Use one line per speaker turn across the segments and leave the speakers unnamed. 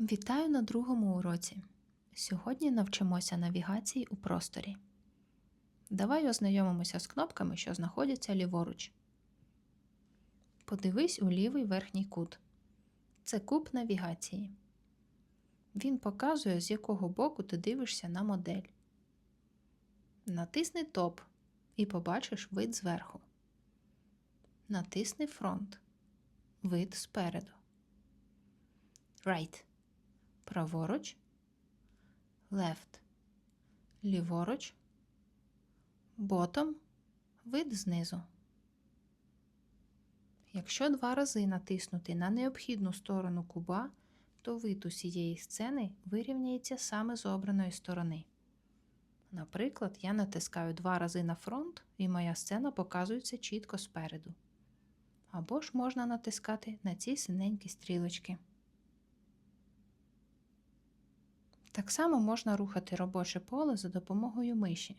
Вітаю на другому уроці. Сьогодні навчимося навігації у просторі. Давай ознайомимося з кнопками, що знаходяться ліворуч. Подивись у лівий верхній кут. Це куб навігації. Він показує, з якого боку ти дивишся на модель. Натисни Топ і побачиш вид зверху. Натисни Фронт. Вид спереду. Right. Праворуч. Left. Ліворуч. Bottom. Вид знизу. Якщо два рази натиснути на необхідну сторону куба, то вид усієї сцени вирівняється саме з обраної сторони. Наприклад, я натискаю два рази на фронт, і моя сцена показується чітко спереду. Або ж можна натискати на ці синенькі стрілочки. Так само можна рухати робоче поле за допомогою миші.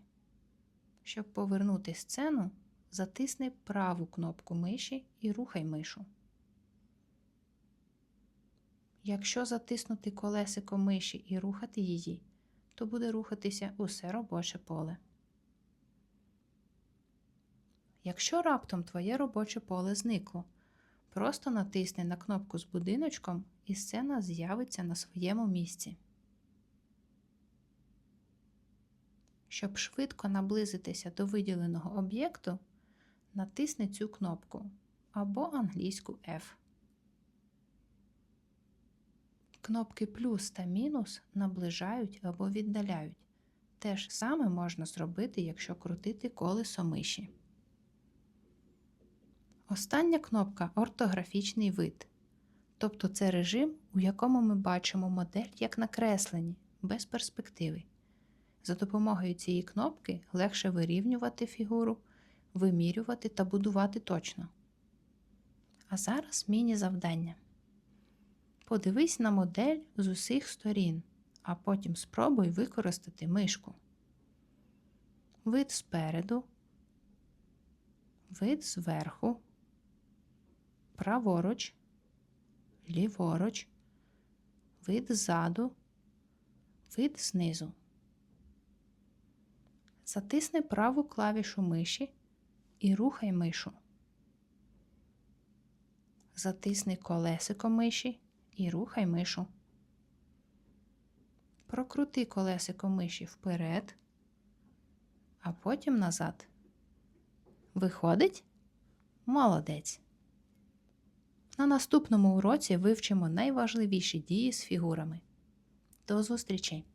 Щоб повернути сцену, затисни праву кнопку миші і рухай мишу. Якщо затиснути колесико миші і рухати її, то буде рухатися усе робоче поле. Якщо раптом твоє робоче поле зникло, просто натисни на кнопку з будиночком і сцена з'явиться на своєму місці. Щоб швидко наблизитися до виділеного об'єкту, натисни цю кнопку або англійську F. Кнопки плюс та мінус наближають або віддаляють. Те ж саме можна зробити, якщо крутити колесо миші. Остання кнопка ортографічний вид. Тобто це режим, у якому ми бачимо модель як накреслені, без перспективи. За допомогою цієї кнопки легше вирівнювати фігуру, вимірювати та будувати точно. А зараз міні-завдання. Подивись на модель з усіх сторін, а потім спробуй використати мишку. Вид спереду, вид зверху, праворуч, ліворуч, вид ззаду, вид знизу. Затисни праву клавішу миші і рухай мишу. Затисни колесико миші і рухай мишу. Прокрути колесико миші вперед, а потім назад. Виходить? Молодець. На наступному уроці вивчимо найважливіші дії з фігурами. До зустрічі!